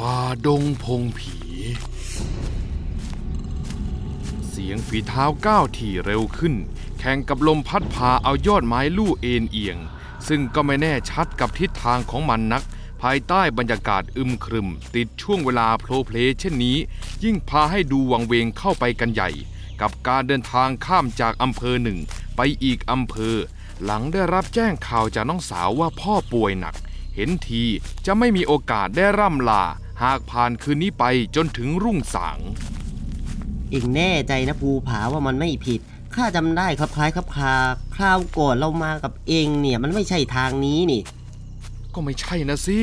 ป่าดงพงผี เสียงฝีเท้าก้าวถี่เร็วขึ้น แข่งกับลมพัดพาเอายอดไม้ลู่เอ็นเอียง ซึ่งก็ไม่แน่ชัดกับทิศทางของมันนัก ภายใต้บรรยากาศอึมครึม ติดช่วงเวลาโพลเพลเช่นนี้ ยิ่งพาให้ดูวังเวงเข้าไปกันใหญ่ กับการเดินทางข้ามจากอำเภอหนึ่ง ไปอีกอำเภอ หลังได้รับแจ้งข่าวจากน้องสาวว่าพ่อป่วยหนักเห็นทีจะไม่มีโอกาสได้ร่ำลา หากผ่านคืนนี้ไปจนถึงรุ่งสาง เองแน่ใจนะภูผาว่ามันไม่ผิด ข้าจำได้ครับคล้ายครับคาคราวก่อนเรามากับเองเนี่ยมันไม่ใช่ทางนี้นี่ ก็ไม่ใช่นะสิ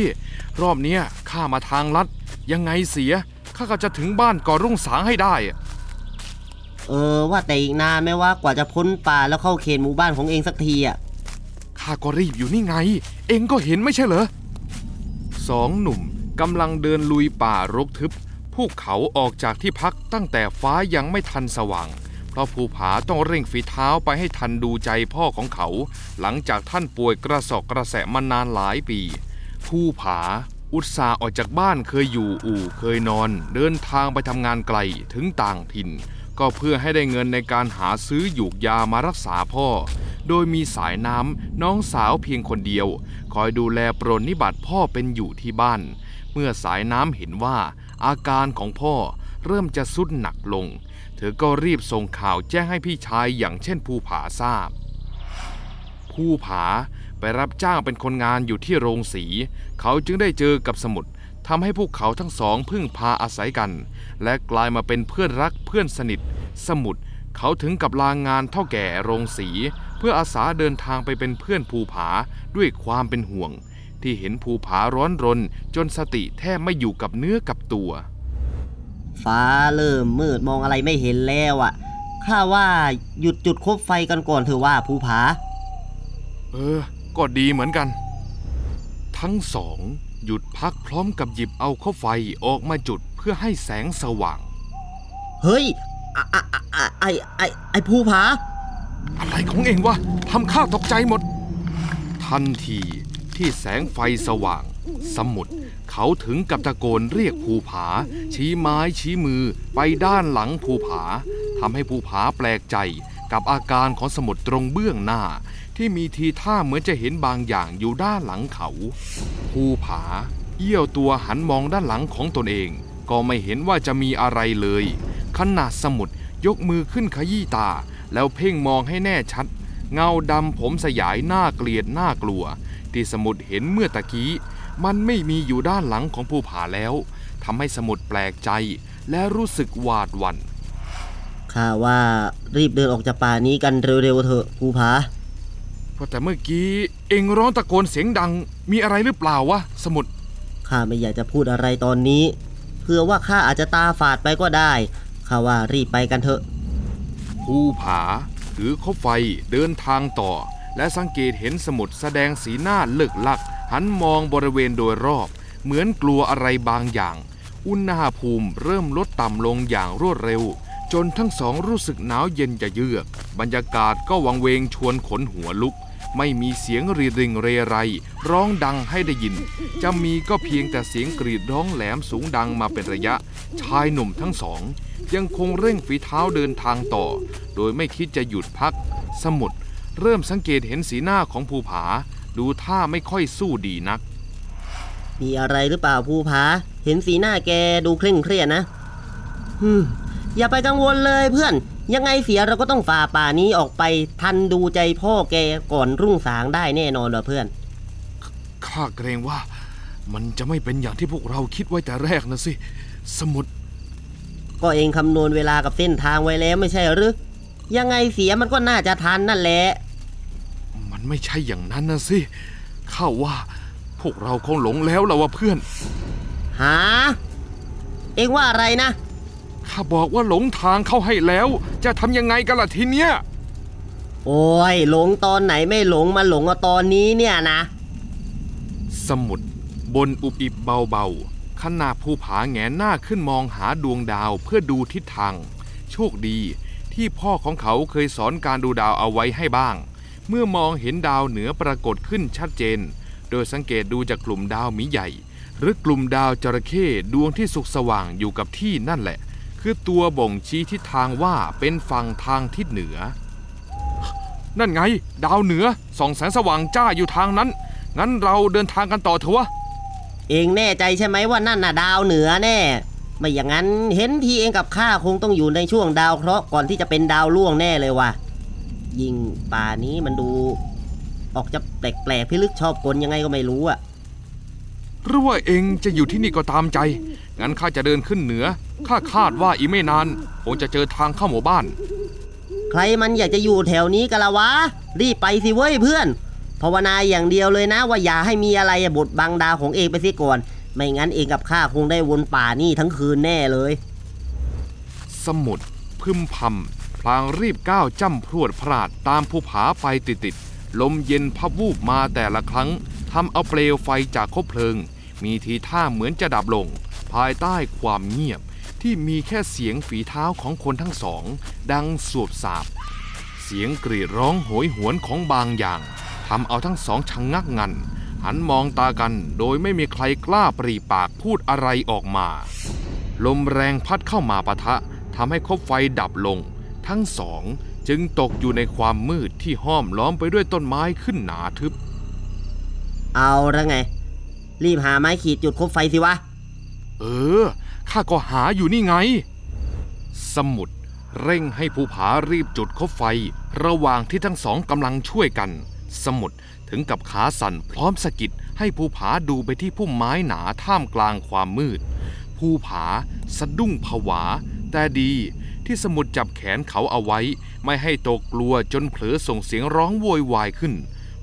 รอบเนี้ยข้ามาทางลัด ยังไงเสีย ข้าก็จะถึงบ้านก่อนรุ่งสางให้ได้อะเออว่าแต่อีกนานไหมว่ากว่าจะพ้นป่าแล้วเข้าเขตหมู่บ้านของเองสักทีอะ ข้าก็รีบอยู่นี่ไง เองก็เห็นไม่ใช่เหรอสองหนุ่ม กำลังเดินลุยป่ารกทึบภูเขาออกจากที่พักตั้งแต่ฟ้ายังไม่ทันสว่าง เพราะภูผาต้องเร่งฝีเท้าไปให้ทันดูใจพ่อของเขา หลังจากท่านป่วยกระสอบกระแสมานานหลายปีภูผาอุตสาออกจากบ้านเคยอยู่อู่เคยนอน เดินทางไปทำงานไกลถึงต่างถิ่น ก็เพื่อให้ได้เงินในการหาซื้อหยูกยามารักษาพ่อ โดยมีสายน้ำน้องสาวเพียงคนเดียว คอยดูแลปรนนิบัติพ่อเป็นอยู่ที่บ้าน เมื่อสายน้ำเห็นว่าอาการของพ่อเริ่มจะสุดหนักลง เธอก็รีบส่งข่าวแจ้งให้พี่ชายอย่างเช่นภูผาทราบ ภูผาไปรับจ้างเป็นคนงานอยู่ที่โรงสี เขาจึงได้เจอกับสมุทรทำให้พวกเขาทั้งสองพึ่งพาอาศัยกัน และกลายมาเป็นเพื่อนรักเพื่อนสนิท สมุทรเขาถึงกับลางงานเท่าแก่โรงสี เพื่ออาสาเดินทางไปเป็นเพื่อนภูผาด้วยความเป็นห่วง ที่เห็นภูผาร้อนรน จนสติแทบไม่อยู่กับเนื้อกับตัว ฟ้าเริ่มมืดมองอะไรไม่เห็นแล้วอะข้าว่าหยุดจุดคบไฟกันก่อนเถอะว่าภูผา เออ ก็ดีเหมือนกัน ทั้งสองหยุดพักพร้อมกับหยิบเอาข้าวไฟออกมาจุดเพื่อให้แสงสว่าง เฮ้ยอะอะอะอะไอไอไอภูผา อะไรของเองวะทำข้าตกใจหมด ทันที ที่แสงไฟสว่าง สมุดเขาถึงกับตะโกนเรียกภูผา ชี้ไม้ชี้มือไปด้านหลังภูผาทำให้ภูผาแปลกใจกับอาการของสมุดตรงเบื้องหน้า ที่มีทีท่าเหมือนจะเห็นบางอย่างอยู่ด้านหลังเขา ภูผา เอี้ยวตัวหันมองด้านหลังของตนเอง ก็ไม่เห็นว่าจะมีอะไรเลยขนาดสมุดยกมือขึ้นขยี้ตา แล้วเพ่งมองให้แน่ชัด เงาดำผมสยายหน้าเกลียดหน้ากลัว ที่สมุดเห็นเมื่อตะกี้ มันไม่มีอยู่ด้านหลังของภูผาแล้วทำให้สมุดแปลกใจและรู้สึกหวาดหวัน่นข้าว่ารีบเดินออกจากป่านี้กันเร็วๆเถอะภูผาเพราะแต่เมื่อกี้เองร้องตะโกนเสียงดัง มีอะไรหรือเปล่าวะสมุดข้าไม่อยากจะพูดอะไรตอนนี้ เพื่อว่าข้าอาจจะตาฝาดไปก็ได้ข้าว่ารีบไปกันเถอะ ภูผาถือคบไฟเดินทางต่อ และสังเกตเห็นสมุดแสดงสีหน้าเลิกลัก หันมองบริเวณโดยรอบ เหมือนกลัวอะไรบางอย่าง อุณหภูมิเริ่มลดต่ำลงอย่างรวดเร็ว จนทั้งสองรู้สึกหนาวเย็นจะเยือก บรรยากาศก็วังเวงชวนขนหัวลุก ไม่มีเสียงรีริงเรไร ร้องดังให้ได้ยิน จะมีก็เพียงแต่เสียงกรีดร้องแหลมสูงดังมาเป็นระยะ ชายหนุ่มทั้งสอง ยังคงเร่งฝีเท้าเดินทางต่อ โดยไม่คิดจะหยุดพัก สมุด เริ่มสังเกตเห็นสีหน้าของภูผา ดูท่าไม่ค่อยสู้ดีนัก มีอะไรหรือเปล่าภูผา เห็นสีหน้าแกดูเคร่งเครียดนะฮึมอย่าไปกังวลเลยเพื่อน ยังไงเสียเราก็ต้องฝ่าป่านี้ออกไปทันดูใจพ่อแกก่อนรุ่งสางได้แน่นอนว่ะเพื่อน ข้าเกรงว่า มันจะไม่เป็นอย่างที่พวกเราคิดไว้แต่แรกนะสิ สมุดก็เองคำนวณเวลากับเส้นทางไว้แล้วไม่ใช่หรือยังไงเสียมันก็น่าจะทันนั่นแหละมัน ไม่ใช่อย่างนั้นนะสิข้าว่า พวกเราคงหลงแล้วล่ะว่าเพื่อน หา เองว่าอะไรนะ ข้าบอกว่าหลงทางเข้าให้แล้ว จะทำยังไงกันล่ะทีเนี้ย โอ้ย หลงตอนไหนไม่หลงมาหลงเอาตอนนี้เนี่ยนะ สมุดบนอุบอิบเบาๆขณะภูผาแงนหน้าขึ้นมองหาดวงดาวเพื่อดูทิศทาง โชคดีที่พ่อของเขาเคยสอนการดูดาวเอาไว้ให้บ้าง เมื่อมองเห็นดาวเหนือปรากฏขึ้นชัดเจน โดยสังเกตดูจากกลุ่มดาวหมีใหญ่ หรือกลุ่มดาวจระเข้ดวงที่สุกสว่างอยู่กับที่นั่นแหละ คือตัวบ่งชี้ทิศทางว่าเป็นฝั่งทางทิศเหนือ นั่นไง ดาวเหนือส่องแสงสว่างจ้าอยู่ทางนั้น งั้นเราเดินทางกันต่อเถอะวะเองแน่ใจใช่ไหมว่านั่นน่ะดาวเหนือแน่ไม่อย่างนั้นเห็นทีเองกับข้าคงต้องอยู่ในช่วงดาวเคราะห์ก่อนที่จะเป็นดาวล่วงแน่เลยว่ะ ยิ่งป่านี้มันดูออกจะแปลกๆพิลึกชอบกลยังไงก็ไม่รู้อะหรือว่าเองจะอยู่ที่นี่ก็ตามใจ งั้นข้าจะเดินขึ้นเหนือ ข้าคาดว่าอีกไม่นานคงจะเจอทางเข้าหมู่บ้าน ใครมันอยากจะอยู่แถวนี้กันละวะ รีบไปสิเว้ยเพื่อน ภาวนาอย่างเดียวเลยนะ ว่าอย่าให้มีอะไรอะบดบังดาวของเองไปเสียก่อน ไม่งั้นเองกับข้าคงได้วนป่านี่ทั้งคืนแน่เลย สมุดพึมพำ พลางรีบก้าวจ้ำพรวดพลาดตามภูผาไปติดๆลมเย็นพับวูบมาแต่ละครั้งทำเอาเปลวไฟจากคบเพลิง มีทีท่าเหมือนจะดับลง ภายใต้ความเงียบที่มีแค่เสียงฝีเท้าของคนทั้งสอง ดังสวบสาบ เสียงกรีดร้องโหยหวนของบางอย่างทำเอาทั้งสองชะงงักงัน หันมองตากันโดยไม่มีใครกล้าปรีปากพูดอะไรออกมา ลมแรงพัดเข้ามาปะทะทำให้คบไฟดับลง ทั้งสองจึงตกอยู่ในความมืดที่ห้อมล้อมไปด้วยต้นไม้ขึ้นหนาทึบ เอาละไง รีบหาไม้ขีดจุดคบไฟสิวะ เออ ข้าก็หาอยู่นี่ไง สมุดเร่งให้ภูผารีบจุดคบไฟ ระหว่างที่ทั้งสองกำลังช่วยกัน สมุดถึงกับขาสั่นพร้อมสะกิดให้ภูผาดูไปที่พุ่มไม้หนาท่ามกลางความมืด ภูผาสะดุ้งผวา แต่ดี ที่สมุดจับแขนเขาเอาไว้ ไม่ให้ตกกลัวจนเผลอส่งเสียงร้องโวยวายขึ้น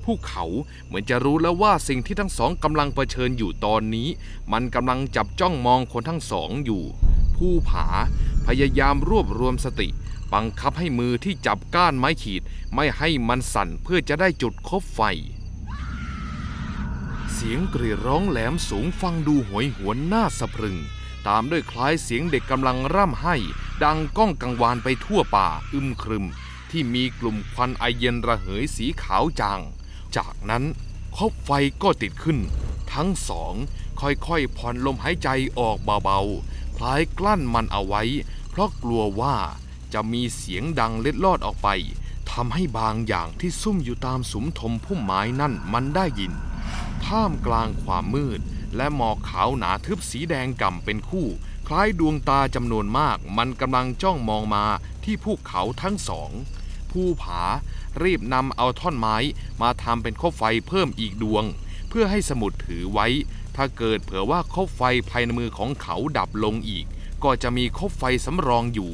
พวกเขาเหมือนจะรู้แล้วว่าสิ่งที่ทั้งสองกำลังเผชิญอยู่ตอนนี้ มันกำลังจับจ้องมองคนทั้งสองอยู่ ผู้ผาพยายามรวบรวมสติ บังคับให้มือที่จับก้านไม้ขีด ไม่ให้มันสั่นเพื่อจะได้จุดคบไฟ เสียงกรีดร้องแหลมสูงฟังดูหวยหวนน่าสะพรึง ตามด้วยคล้ายเสียงเด็กกำลังร่ำไห้ ดังก้องกังวานไปทั่วป่าอึมครึม ที่มีกลุ่มควันไอเย็นระเหยสีขาวจาง จากนั้นคบไฟก็ติดขึ้น ทั้งสองค่อยๆผ่อนลมหายใจออกเบาๆ คล้ายกลั้นมันเอาไว้ เพราะกลัวว่าจะมีเสียงดังเล็ดลอดออกไปทำให้บางอย่างที่ซุ่มอยู่ตามสุมทมพุ่มไม้นั่นมันได้ยิน ท่ามกลางความมืด และหมอกขาวหนาทึบสีแดงก่ำเป็นคู่ คล้ายดวงตาจำนวนมาก มันกำลังจ้องมองมาที่ภูเขาทั้งสอง ผู้ผารีบนำเอาท่อนไม้มาทำเป็นคบไฟเพิ่มอีกดวง เพื่อให้สมุดถือไว้ ถ้าเกิดเผื่อว่าคบไฟภายในมือของเขาดับลงอีก ก็จะมีคบไฟสำรองอยู่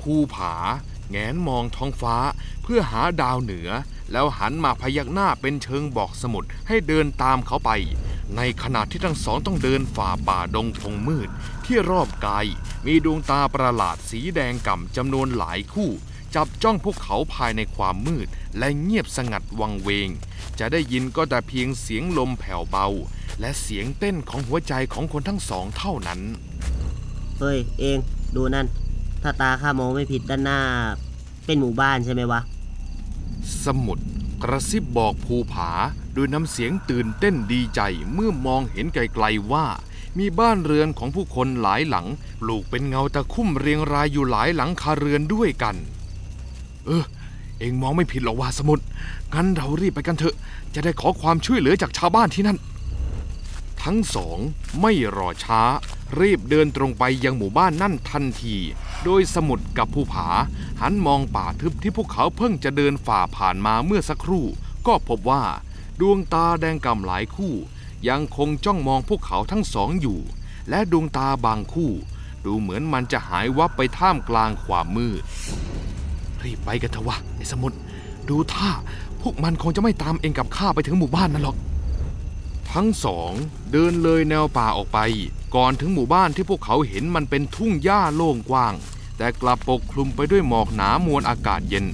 ภูผาแงนมองท้องฟ้าเพื่อหาดาวเหนือ แล้วหันมาพยักหน้าเป็นเชิงบอกสมุดให้เดินตามเขาไป ในขณะที่ทั้งสองต้องเดินฝ่าป่าดงพงมืด ที่รอบกายมีดวงตาประหลาดสีแดงก่ำจำนวนหลายคู่ จับจ้องพวกเขาภายในความมืด และเงียบสงัดวังเวง จะได้ยินก็แต่เพียงเสียงลมแผ่วเบา และเสียงเต้นของหัวใจของคนทั้งสองเท่านั้น เฮ้ย เอง ดูนั่น ถ้าตาข้ามองไม่ผิดด้านหน้า เป็นหมู่บ้านใช่ไหมวะ สมุดกระซิบบอกภูผาโดยน้ำเสียงตื่นเต้นดีใจเมื่อมองเห็นไกลๆว่า มีบ้านเรือนของผู้คนหลายหลังปลูกเป็นเงาตะคุ่มเรียงรายอยู่หลายหลังคาเรือนด้วยกัน เออ เองมองไม่ผิดหรอกว่าสมุดงั้นเรารีบไปกันเถอะ จะได้ขอความช่วยเหลือจากชาวบ้านที่นั่น ทั้งสองไม่รอช้า รีบเดินตรงไปยังหมู่บ้านนั่นทันที โดยสมุดกับภูผา หันมองป่าทึบที่พวกเขาเพิ่งจะเดินฝ่าผ่านมาเมื่อสักครู่ ก็พบว่าดวงตาแดงกำหลายคู่ ยังคงจ้องมองพวกเขาทั้งสองอยู่ และดวงตาบางคู่ ดูเหมือนมันจะหายวับไปท่ามกลางความมืด รีบไปกันเถอะวะไอ้สมุดดูท่าพวกมันคงจะไม่ตามเองกับข้าไปถึงหมู่บ้านนั่นหรอก ทั้งสองเดินเลยแนวป่าออกไป ก่อนถึงหมู่บ้านที่พวกเขาเห็นมันเป็นทุ่งหญ้าโล่งกว้าง แต่กลับปกคลุมไปด้วยหมอกหนามวลอากาศเย็น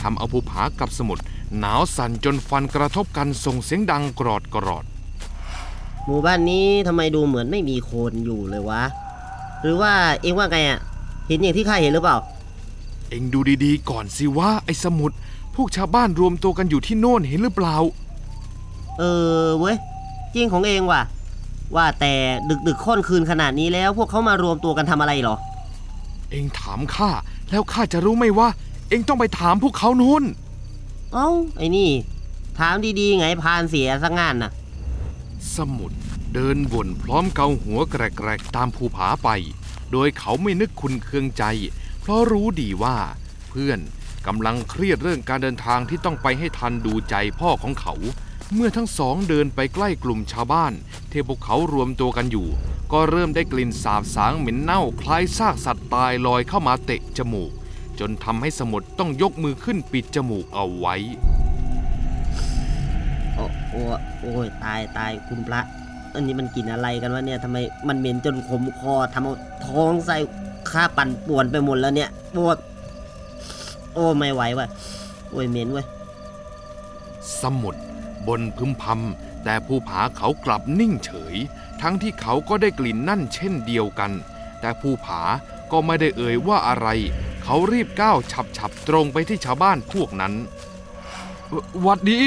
ทำเอาภูผากับสมุทรหนาวสั่นจนฟันกระทบกันส่งเสียงดังกรอดกรอด หมู่บ้านนี้ทำไมดูเหมือนไม่มีคนอยู่เลยวะ หรือว่าเองว่าไงอะเห็นอย่างที่ข้าเห็นหรือเปล่า เอ็งดูดีๆ ก่อนสิว่าไอ้สมุทรพวกชาวบ้านรวมตัวกันอยู่ที่โน่นเห็นหรือเปล่า เออเว้ยจริงของเองว่ะ ว่าแต่ดึกดึกๆค่อนคืนขนาดนี้แล้ว พวกเขามารวมตัวกันทำอะไรเหรอ เองถามข้าแล้วข้าจะรู้ไหมว่า เองต้องไปถามพวกเขานู้นเอ้าไอ้นี่ ถามดีๆไงพานเสียสังงานน่ะ สมุดเดินวนพร้อมเกาหัวแกรกๆตามภูผาไป โดยเขาไม่นึกคุณเคืองใจ เพราะรู้ดีว่า เพื่อนกำลังเครียดเรื่องการเดินทางที่ต้องไปให้ทันดูใจพ่อของเขา เมื่อทั้งสองเดินไปใกล้กลุ่มชาวบ้านที่พวกเขารวมตัวกันอยู่ ก็เริ่มได้กลิ่นสาบสางเหม็นเน่าคล้ายซากสัตว์ตายลอยเข้ามาเตะจมูก จนทำให้สมุดต้องยกมือขึ้นปิดจมูกเอาไว้ โอ้โอ้โอ้ยตายตายคุณพระ อันนี้มันกินอะไรกันวะเนี่ยทำไมมันเหม็นจนขมคอทำเอาท้องไส้ข้าปั่นป่วนไปหมดแล้วเนี่ยปวดโอ้ไม่ไหวว่ะโอ้ยเหม็นเว้ยสมุด บนพึมพำแต่ภูผาเขากลับนิ่งเฉย ทั้งที่เขาก็ได้กลิ่นนั่นเช่นเดียวกัน แต่ภูผาก็ไม่ได้เอ่ยว่าอะไร เขารีบก้าวฉับฉับๆตรงไปที่ชาวบ้านพวกนั้นเอ่อหวัดดี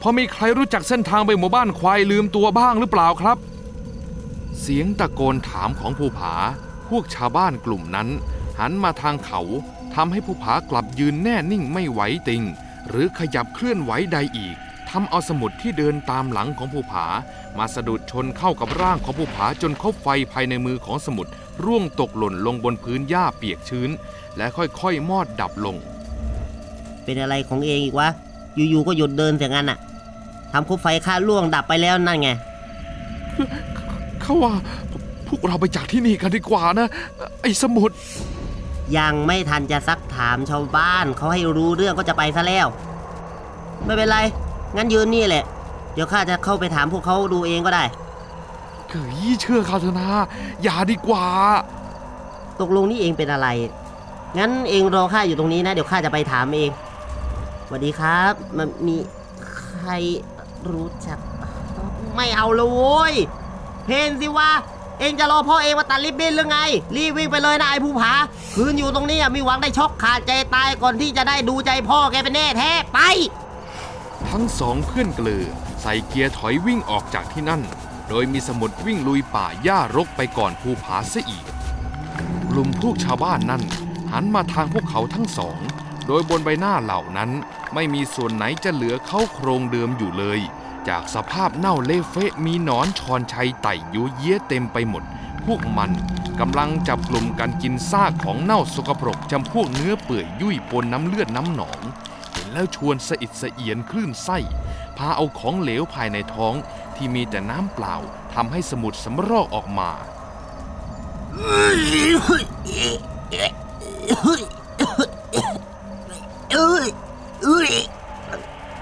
พอมีใครรู้จักเส้นทางไปหมู่บ้านควายลืมตัวบ้างหรือเปล่าครับ เสียงตะโกนถามของภูผา พวกชาวบ้านกลุ่มนั้น หันมาทางเขาทำให้ภูผากลับยืนแน่นิ่งไม่ไหวติง หรือขยับเคลื่อนไหวใดอีก ทำเอาสมุดที่เดินตามหลังของภูผา มาสะดุดชนเข้ากับร่างของภูผาจนคบไฟภายในมือของสมุดร่วงตกหล่นลงบนพื้นหญ้าเปียกชื้น และค่อยๆ มอดดับลง เป็นอะไรของเองอีกวะ อยู่ๆก็หยุดเดินเสียงั้นน่ะทำคุบไฟข้าล่วงดับไปแล้วนั่นไง เขาว่าพวกเราไปจากที่นี่กันดีกว่านะ ไอ้สมุด ยังไม่ทันจะซักถามชาวบ้านเขาให้รู้เรื่องก็จะไปซะแล้ว ไม่เป็นไร งั้นยืนนี่แหละ เดี๋ยวข้าจะเข้าไปถามพวกเขาดูเองก็ได้เกยเชื่อข้าเถอะนะอย่าดีกว่า ตกลงนี่เองเป็นอะไร งั้นเองรอข้าอยู่ตรงนี้นะ เดี๋ยวข้าจะไปถามเองสวัสดีครับ มันมีใครรู้จัก ไม่เอาเลยโว้ยเพนสิวะเองจะรอพ่อเองมาตัดริบบิ้นหรือไง รีบวิ่งไปเลยนะไอ้ผู้ผาคืนอยู่ตรงนี้อะมีหวังได้ช็อกขาดใจตายก่อนที่จะได้ดูใจพ่อแกเป็นแน่แท้ไป ทั้งสองเพื่อนเกลือใส่เกียร์ถอยวิ่งออกจากที่นั่น โดยมีสมุดวิ่งลุยป่าหญ้ารกไปก่อนภูผาเสียอีก กลุ่มพวกชาวบ้านนั้นหันมาทางพวกเขาทั้งสอง โดยบนใบหน้าเหล่านั้น ไม่มีส่วนไหนจะเหลือเข้าโครงเดิมอยู่เลย จากสภาพเน่าเละเฟะมีหนอนชอนชัยไต่ยัวเย้ยเต็มไปหมด พวกมันกำลังจับกลุ่มกันกินซากของเน่าสกปรกจำพวกเนื้อเปื่อยยุ่ยปนน้ำเลือดน้ำหนอง แล้วชวนสะอิดสะเอียนคลื่นไส้ พาเอาของเหลวภายในท้องที่มีแต่น้ำเปล่าทำให้สมุดสำรอกออกมา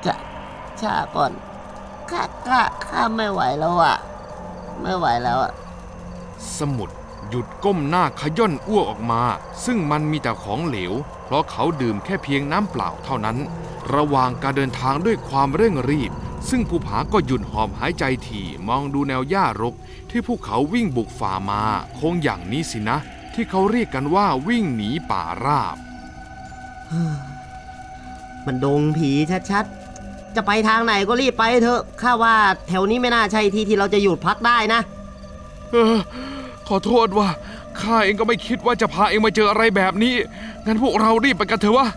จะช้าก่อนข้าข้าข้าไม่ไหวแล้วอะ ไม่ไหวแล้วอะ สมุด หยุดก้มหน้าขย่อนอ้วกออกมา ซึ่งมันมีแต่ของเหลว เพราะเขาดื่มแค่เพียงน้ำเปล่าเท่านั้น ระหว่างการเดินทางด้วยความเร่งรีบ ซึ่งภูผาก็หยุดหอบหายใจถี่มองดูแนวหญ้ารก ที่พวกเขาวิ่งบุกฝ่ามา คงอย่างนี้สินะ ที่เขาเรียกกันว่าวิ่งหนีป่าราบ มันดงผีชัดๆ จะไปทางไหนก็รีบไปเถอะข้าว่าแถวนี้ไม่น่าใช่ที่ที่เราจะหยุดพักได้นะ เออ ขอโทษว่าข้าเองก็ไม่คิดว่าจะพาเองมาเจออะไรแบบนี้ งั้นพวกเรารีบไปกันเถอะวะ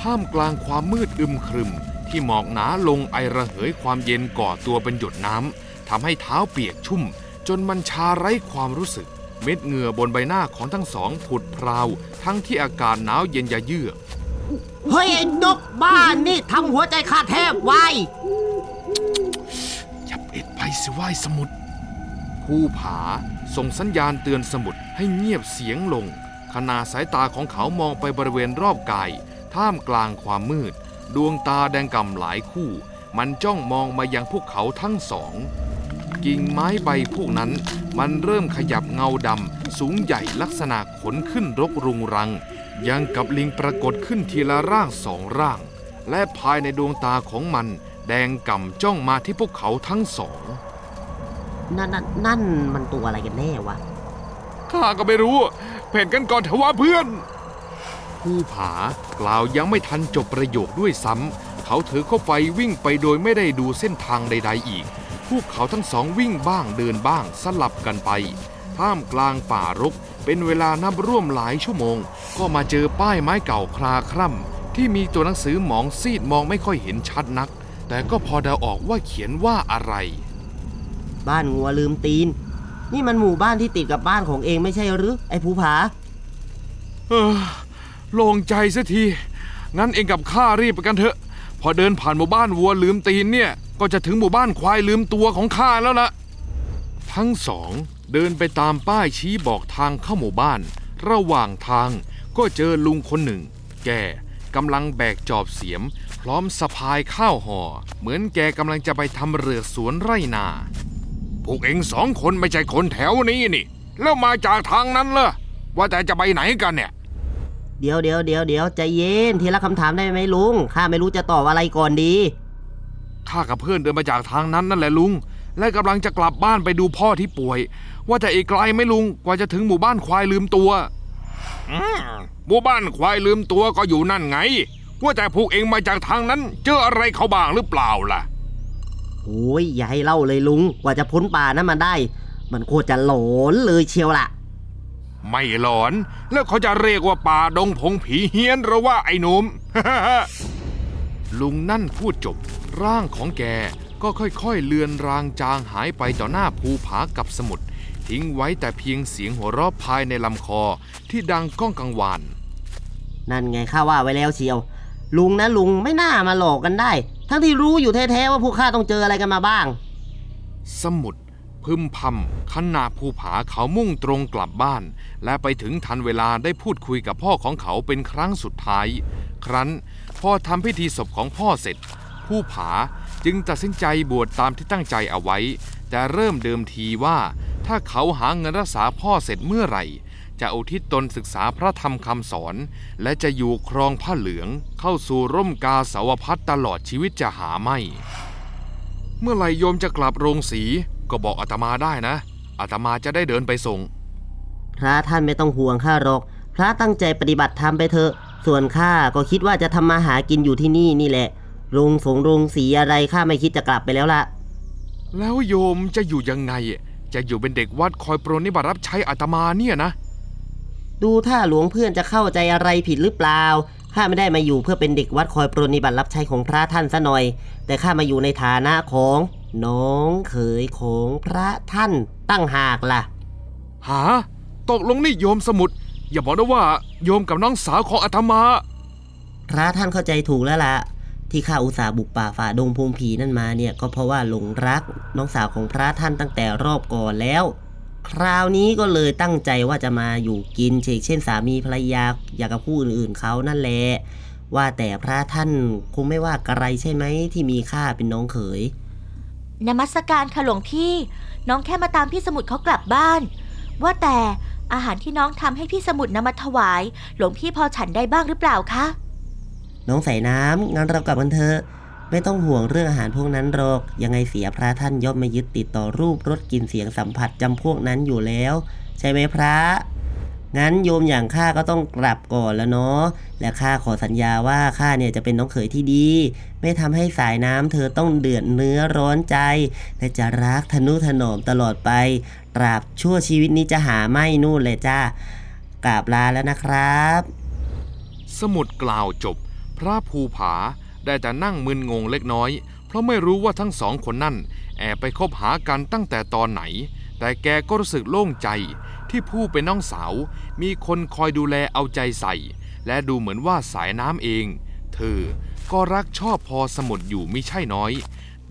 ท่ามกลางความมืดอึมครึม ที่หมอกหนาลงไอระเหยความเย็นก่อตัวเป็นหยดน้ำทำให้เท้าเปียกชุ่ม จนมันชาไร้ความรู้สึก เม็ดเหงื่อบนใบหน้าของทั้งสองผุดพราว ทั้งที่อากาศหนาวเย็นยะเยือกเฮ้ยไอ้นกบ้านนี่ทำหัวใจข้าแทบวายอย่าเอ็ดไปสิว่ายสมุทรผู้ผา ส่งสัญญาณเตือนสมุทรให้เงียบเสียงลง ขณะสายตาของเขามองไปบริเวณรอบกาย ท่ามกลางความมืด ดวงตาแดงก่ำหลายคู่ มันจ้องมองมายังพวกเขาทั้งสอง กิ่งไม้ใบพวกนั้น มันเริ่มขยับเงาดำ สูงใหญ่ลักษณะขนขึ้นรกรุงรัง ยังกับลิงปรากฏขึ้นทีละร่างสองร่าง และภายในดวงตาของมัน แดงก่ำจ้องมาที่พวกเขาทั้งสอง นั่นนั่นนั่นมันตัวอะไรกันแน่วะ ข้าก็ไม่รู้ เพ่นกันก่อนเถอะว่าเพื่อน ผู้ผากล่าวยังไม่ทันจบประโยคด้วยซ้ำ เขาถือเข้าไฟวิ่งไปโดยไม่ได้ดูเส้นทางใด ๆ อีก พวกเขาทั้งสองวิ่งบ้างเดินบ้างสลับกันไป ท่ามกลางป่ารก เป็นเวลานับร่วมหลายชั่วโมง ก็มาเจอป้ายไม้เก่าคลาคร่ำที่มีตัวหนังสือหมองซีดมองไม่ค่อยเห็นชัดนัก แต่ก็พอเดาออกว่าเขียนว่าอะไร บ้านงัวลืมตีน นี่มันหมู่บ้านที่ติดกับบ้านของเองไม่ใช่หรือ ไอ้ภูผา เออโล่งใจสักที งั้นเองกับข้ารีบไปกันเถอะ พอเดินผ่านหมู่บ้านวัวลืมตีนเนี่ย ก็จะถึงหมู่บ้านควายลืมตัวของข้าแล้วล่ะทั้งสองเดินไปตามป้ายชี้บอกทางเข้าหมู่บ้าน ระหว่างทางก็เจอลุงคนหนึ่ง แกกำลังแบกจอบเสียม พร้อมสะพายข้าวห่อ เหมือนแกกำลังจะไปทำเรือสวนไร่นา พวกเองสองคนไม่ใช่คนแถวนี้นี่ แล้วมาจากทางนั้นเหรอว่าแต่จะไปไหนกันเนี่ย เดี๋ยวเดี๋ยวเดี๋ยวเดี๋ยวใจเย็นทีละคำถามได้ไหมลุงข้าไม่รู้จะตอบอะไรก่อนดีข้ากับเพื่อนเดินมาจากทางนั้นนั่นแหละลุง และกำลังจะกลับบ้านไปดูพ่อที่ป่วย ว่าจะอีกไกลไหมลุงกว่าจะถึงหมู่บ้านควายลืมตัวหมู่บ้านควายลืมตัวก็อยู่นั่นไง ว่าแต่พวกเองมาจากทางนั้น เจออะไรเขาบ้างหรือเปล่าล่ะ โอ้ยอย่าให้เล่าเลยลุง กว่าจะพ้นป่านั้นมาได้ มันโคตรจะหลอนเลยเชียวล่ะ ไม่หลอน แล้วเขาจะเรียกว่าป่าดงพงผีเฮี้ยนหรือว่าไอ้หนุ่ม ลุงนั่นพูดจบ ร่างของแกก็ค่อยๆเลือนรางจางหายไปต่อหน้าภูผากับสมุทรทิ้งไว้แต่เพียงเสียงหัวเราะภายในลำคอที่ดังก้องกังวาน นั่นไงข้าว่าไว้แล้วเชียว ลุงนะลุงไม่น่ามาหลอกกันได้ ทั้งที่รู้อยู่แท้ๆว่าพวกข้าต้องเจออะไรกันมาบ้าง สมุดพึมพำขณะภูผาเขามุ่งตรงกลับบ้าน และไปถึงทันเวลาได้พูดคุยกับพ่อของเขาเป็นครั้งสุดท้าย ครั้นพอทำพิธีศพของพ่อเสร็จ ภูผาจึงตัดสินใจบวชตามที่ตั้งใจเอาไว้ แต่เริ่มเดิมทีว่าถ้าเขาหาเงินรักษาพ่อเสร็จเมื่อไหร่ จะอุทิศตนศึกษาพระธรรมคำสอน และจะอยู่ครองผ้าเหลืองเข้าสู่ร่มกาสาวพัดตลอดชีวิตจะหาไม่ เมื่อไหร่โยมจะกลับโรงสีก็บอกอาตมาได้นะอาตมาจะได้เดินไปส่ง พระท่านไม่ต้องห่วงข้าหรอก พระตั้งใจปฏิบัติธรรมไปเถอะ ส่วนข้าก็คิดว่าจะทำมาหากินอยู่ที่นี่นี่แหละโรงสงโรงสีอะไรข้าไม่คิดจะกลับไปแล้วล่ะ แล้วโยมจะอยู่ยังไง จะอยู่เป็นเด็กวัดคอยโปรนิบัติรับใช้อาตมาเนี่ยนะ ดูถ้าหลวงเพื่อนจะเข้าใจอะไรผิดหรือเปล่า ข้าไม่ได้มาอยู่เพื่อเป็นเด็กวัดคอยปรนนิบัติรับใช้ของพระท่านซะหน่อย แต่ข้ามาอยู่ในฐานะของน้องเขยของพระท่านตั้งหากล่ะ หา ตกลงนี่โยมสมุดอย่าบอกนะว่าโยมกับน้องสาวของอาตมา พระท่านเข้าใจถูกแล้วล่ะ ที่ข้าอุตส่าห์บุกป่าฝ่าดงพงผีนั่นมาเนี่ยก็เพราะว่าหลงรักน้องสาวของพระท่านตั้งแต่รอบก่อนแล้ว คราวนี้ก็เลยตั้งใจว่าจะมาอยู่กินเชกเช่นสามีภรรยาอย่างกับผู้อื่นๆเขานั่นแหละว่าแต่พระท่านคงไม่ว่าอะไรใช่ไหมที่มีข้าเป็นน้องเขยนมัสการค่ะหลวงพี่ น้องแค่มาตามพี่สมุดเขากลับบ้าน ว่าแต่อาหารที่น้องทำให้พี่สมุดนำมาถวาย หลวงพี่พอฉันได้บ้างหรือเปล่าคะ น้องใส่น้ำงั้นเรากลับกันเถอะ ไม่ต้องห่วงเรื่องอาหารพวกนั้นหรอก ยังไงเสียพระท่านย่อมไม่ยึดติดต่อรูปรสกลิ่นเสียงสัมผัสจำพวกนั้นอยู่แล้ว ใช่ไหมพระ งั้นโยมอย่างข้าก็ต้องกลับก่อนแล้วเนาะ และข้าขอสัญญาว่าข้าเนี่ยจะเป็นน้องเขยที่ดี ไม่ทำให้สายน้ำเธอต้องเดือดเนื้อร้อนใจ และจะรักทนุถนอมตลอดไป ตราบชั่วชีวิตนี้จะหาไม่นู่นเลยจ้ากราบลาแล้วนะครับ สมุดกล่าวจบ พระภูผาได้แต่นั่งมึนงงเล็กน้อย เพราะไม่รู้ว่าทั้งสองคนนั่น แอบไปคบหากันตั้งแต่ตอนไหน แต่แกก็รู้สึกโล่งใจที่ผู้เป็นน้องสาว มีคนคอยดูแลเอาใจใส่ และดูเหมือนว่าสายน้ำเอง เธอก็รักชอบพอสมุดอยู่มิใช่น้อย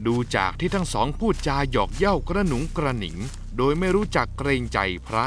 ดูจากที่ทั้งสองพูดจาหยอกเย้ากระหนุงกระหนิง โดยไม่รู้จักเกรงใจพระ